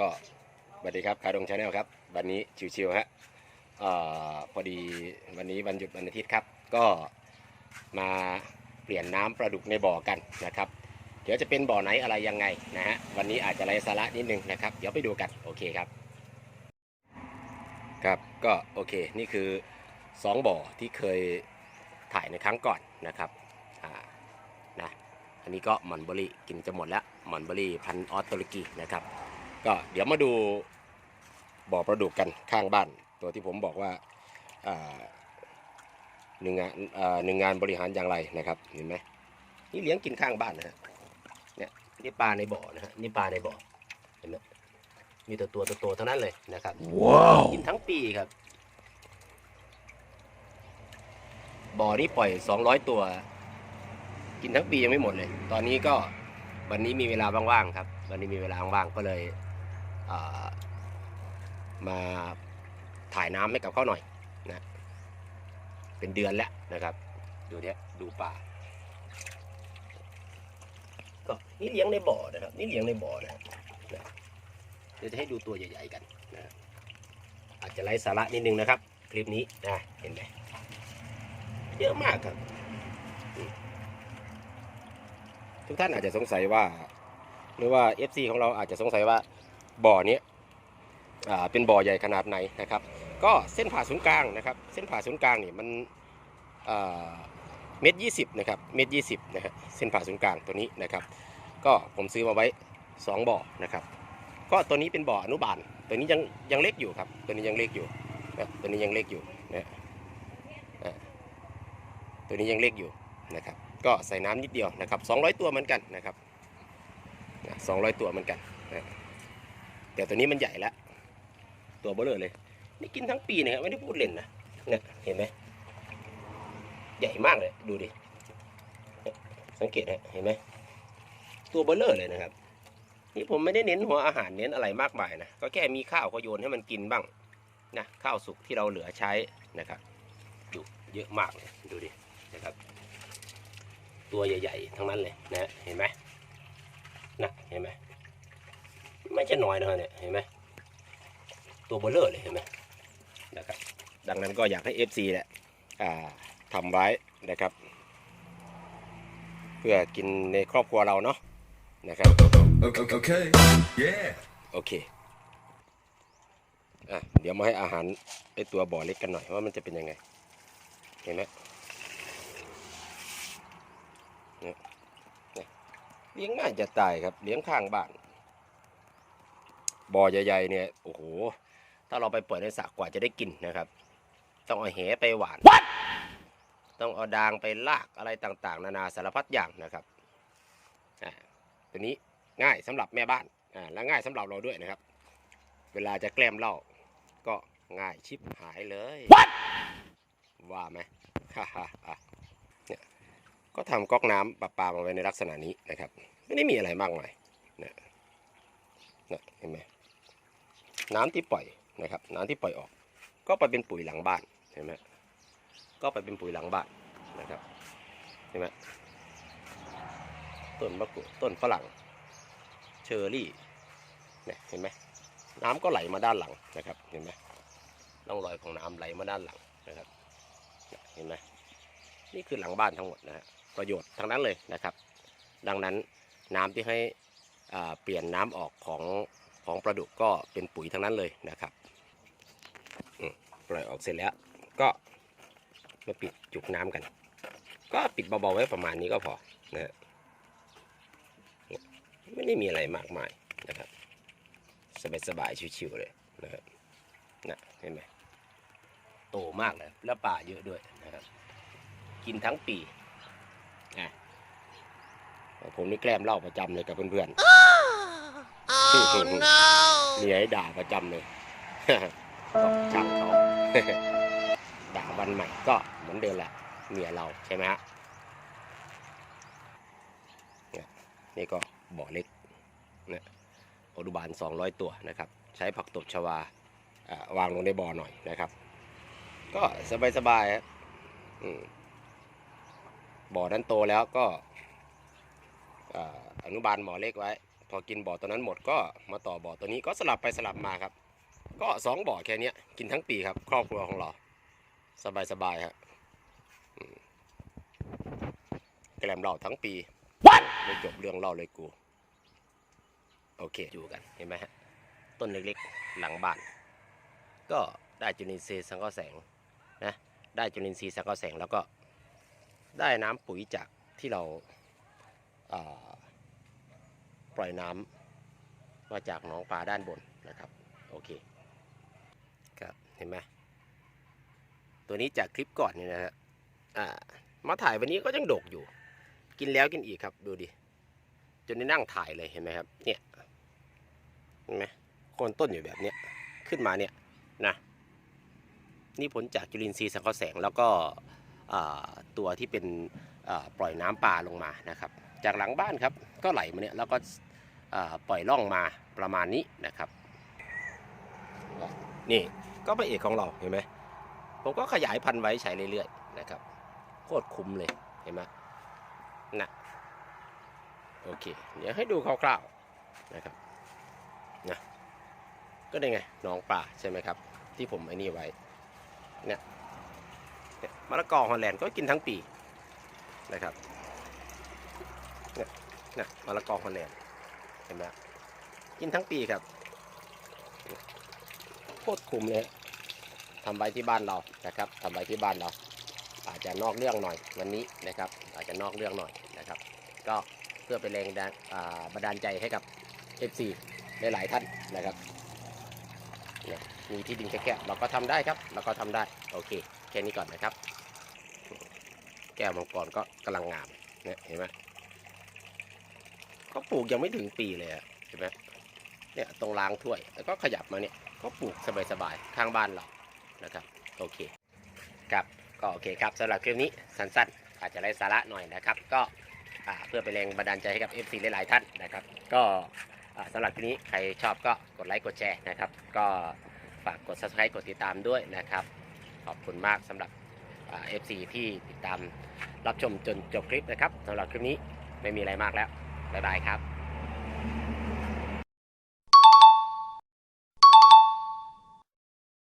ก็สวัสดีครับคาดงชาแนลครับ วันนี้ชิวๆฮะเอ่อพอดีวันนี้วันหยุดวันอาทิตย์ครับ ก็มาเปลี่ยนน้ำปลาดุกในบ่อกันนะครับ เดี๋ยวจะเป็นบ่อไหนอะไรยังไงนะฮะวันนี้อาจจะไร้สาระนิดนึงนะครับ เดี๋ยวไปดูกันโอเคครับ ครับก็โอเคนี่คือ 2 บ่อที่เคยถ่ายในครั้งก่อนนะครับอ่านะอันนี้ก็หมอนเบอรี่กินจะหมดแล้วหมอนเบอรี่พันออสตุรกีนะครับ ก็เดี๋ยวมาดูบ่อปลาดุกกันข้างบ้าน ตัวที่ผมบอกว่าอ่าหนึ่งงานอ่าหนึ่งงานบริหารอย่างไรนะครับเห็นไหมนี่เลี้ยงกินข้างบ้านนะฮะเนี่ยนี่ปลาในบ่อนะฮะนี่ปลาในบ่อเห็นไหมมีแต่ตัวโตๆทั้งนั้นเลยนะครับ Wow. กินทั้งปีครับบ่อนี้ปล่อย 200 ตัว กินทั้งปียังไม่หมดเลย ตอนนี้ก็วันนี้มีเวลาว่างๆครับ วันนี้มีเวลาว่างๆก็เลยเอ่อ มาถ่ายน้ำให้กับเขาหน่อยนะเป็นเดือนแล้วนะครับ ดูเนี้ยดูปลาก็นี่เลี้ยงในบ่อนะครับ นี่เลี้ยงในบ่อนะครับนะเดี๋ยวจะให้ดูตัวใหญ่ๆกันนะอาจจะไร้สาระนิดนึงนะครับ คลิปนี้นะเห็นไหมเยอะมากครับ ทุกท่านอาจจะสงสัยว่า หรือว่า FC ของเราอาจจะสงสัยว่า บ่อนี้เป็นบ่อใหญ่ขนาดไหนนะครับ ก็เส้นผ่าศูนย์กลางนะครับ เส้นผ่าศูนย์กลางนี่มันเมตรยี่สิบนะครับเมตรยี่สิบนะฮะเส้นผ่าศูนย์กลางตัวนี้นะครับ ก็ผมซื้อมาไว้สองบ่อนะครับ ก็ตัวนี้เป็นบ่ออนุบาล ตัวนี้ยังยังเล็กอยู่ครับ ตัวนี้ยังเล็กอยู่นะตัวนี้ยังเล็กอยู่นะตัวนี้ยังเล็กอยู่นะครับ ก็ใส่น้ำนิดเดียวนะครับ200 ตัวเหมือนกันนะครับ200 ตัวเหมือนกันนะ แต่ตัวนี้มันใหญ่แล้วตัวเบลอเลย นี่กินทั้งปีนะครับไม่ได้พูดเล่นนะเนี่ยเห็นไหมใหญ่มากเลยดูดิสังเกตนะเห็นไหมตัวเบลอเลยนะครับ นี่ผมไม่ได้เน้นหัวอาหารเน้นอะไรมากมายนะก็แค่มีข้าวก็โยนให้มันกินบ้างนะข้าวสุกที่เราเหลือใช้นะครับดูเยอะมากเลยดูดินะครับ ตัวใหญ่ ๆ ทั้งนั้นเลยนะเห็นไหมนะเห็นไหม ไม่ใช่น้อยนะครับเนี่ยเห็นไหมตัวเบลเลอร์เลยเห็นไหมนะครับดังนั้นก็อยากให้ FC แหละอ่าทำไว้นะครับ เพื่อกินในครอบครัวเราเนาะนะครับ Okay. okay. Yeah. โอเคอะเดี๋ยวมาให้อาหารไอตัวบ่อเล็กกันหน่อยว่ามันจะเป็นยังไง เห็นไหมเนี่ยเนี่ยเลี้ยงง่ายจะตายครับ เลี้ยงข้างบ้าน บ่อใหญ่ๆเนี่ยโอ้โหถ้าเราไปเปิดในสระกว่าจะได้กินนะครับ ต้องเอาแหไปหวานต้องเอาดางไปลากอะไรต่างๆ นานาสารพัดอย่างนะครับอ่าตัวนี้ง่ายสำหรับแม่บ้านอ่าและง่ายสำหรับเราด้วยนะครับ เวลาจะแกล้มเหล้าก็ง่ายชิบหายเลยว่าไหมฮ่าฮ่าฮ่าเนี่ยก็ทำก๊อกน้ำประปามาไว้ในลักษณะนี้นะครับ ไม่ได้มีอะไรมากมายนะนะเห็นไหม น้ำที่ปล่อยนะครับ น้ำที่ปล่อยออก ก็ไปเป็นปุ๋ยหลังบ้านเห็นไหมก็ไปเป็นปุ๋ยหลังบ้านนะครับเห็นไหมต้นมะกรูดต้นฝรั่งเชอร์รี่เนี่ยเห็นไหมน้ำก็ไหลมาด้านหลังนะครับ เห็นไหมร่องรอยของน้ำไหลมาด้านหลังนะครับเนี่ยเห็นไหมนี่คือหลังบ้านทั้งหมดนะฮะประโยชน์ทั้งนั้นเลยนะครับ ดังนั้นน้ำที่ให้อ่าเปลี่ยนน้ำออกของ ของปลาดุกก็เป็นปุ๋ยทั้งนั้นเลยนะครับปล่อยออกเสร็จแล้วก็มาปิดจุกน้ำกัน ก็ปิดเบาๆไว้ประมาณนี้ก็พอนะฮะไม่ได้มีอะไรมากมายนะครับ สบายๆชิวๆเลยนะครับนะเห็นไหมโตมากเลยแล้วป่าเยอะด้วยนะครับ กินทั้งปีนะผมนี่แกล้มเหล่าประจำเลยกับเพื่อนๆ Oh no! มีไอ้ด่าประจำเลยก็ช่างเขาด่าวันใหม่ก็เหมือนเดิมแหละเมียเราใช่ไหมฮะเนี่ยก็บ่อเล็กนะอนุบาล 200 ตัวนะครับ ใช้ผักตบชวาวางลงในบ่อหน่อยนะครับ ก็สบายๆครับบ่อนั้นโตแล้วก็อนุบาลบ่อเล็กไว้ พอกินบ่อตัวนั้นหมดก็มาต่อบ่อตัวนี้ก็สลับไปสลับมาครับ ก็สองบ่อแค่เนี้ยกินทั้งปีครับ ครอบครัวของเรา สบายสบายๆฮะอืมแกลมเราทั้งปีไม่จบเรื่องเล่าเลยกู โอเคอยู่กันเห็นไหมฮะ ต้นเล็กๆ หลังบ้าน ก็ได้จุลินทรีย์สังเคราะห์แสงนะได้จุลินทรีย์สังเคราะห์แสงแล้วก็ได้น้ำปุ๋ยจากที่เราอ่า ปล่อยน้ำมาจากหนองปลาด้านบนนะครับโอเคครับเห็นไหมตัวนี้จากคลิปก่อนนี่นะฮะอ่ามาถ่ายวันนี้ก็ยังดกอยู่ กินแล้วกินอีกครับดูดิจนได้นั่งถ่ายเลยเห็นไหมครับเนี่ยเห็นไหมโคนต้นอยู่แบบเนี้ยขึ้นมาเนี่ยนะนี่ผลจากจุลินทรีย์สังเคราะห์แสงแล้วก็ตัวที่เป็นปล่อยน้ำปลาลงมานะครับ จากหลังบ้านครับ ก็ไหลมาเนี่ยแล้วก็ปล่อยล่องมาประมาณนี้นะครับ นี่ก็พระเอกของเราเห็นไหมผมก็ขยายพันธุ์ไว้ใช้เรื่อยๆนะครับโคตรคุ้มเลยเห็นไหมนะโอเค เดี๋ยวให้ดูคร่าวๆนะครับนะก็ได้ไงน้องป่าใช่ไหมครับ ที่ผมไอ้นี่ไว้เนี่ยมะละกอฮอลแลนด์ก็กินทั้งปีนะครับ นี่ยเนี่ยมะละกอฮอลแลนด์เห็นไหมกินทั้งปีครับโคตรคุ้มเลยทำไว้ที่บ้านเรานะครับทำไว้ที่บ้านเรา อาจจะนอกเรื่องหน่อยวันนี้นะครับ อาจจะนอกเรื่องหน่อยนะครับ ก็เพื่อเป็นแรงดันอ่าบันดาลใจให้กับ FC หลายๆท่านนะครับมีที่ดินแคบๆเราก็ทำได้ครับเราก็ทำได้โอเคแค่นี้ก่อนนะครับ แก้วมังกรก็กำลังงามเนี่ยเห็นไหม ก็ปลูกยังไม่ถึงปีเลยอะเห็นไหมเนี่ยตรงรางถ้วย แล้วก็ขยับมาเนี่ยก็ปลูกสบายๆข้างบ้านเรานะครับโอเคครับก็โอเคครับสำหรับคลิปนี้สั้นๆ อาจจะไร้สาระหน่อยนะครับ ก็เพื่อเป็นแรงบันดาลใจให้กับ FC หลายๆท่านนะครับ ก็อ่าสำหรับคลิปนี้ใครชอบก็กดไลค์กดแชร์นะครับ ก็ฝากกด subscribe กดติดตามด้วยนะครับ ขอบคุณมากสำหรับอ่า FC ที่ติดตามรับชมจนจบคลิปนะครับสำหรับคลิปนี้ไม่มีอะไรมากแล้ว บ๊ายบายครับ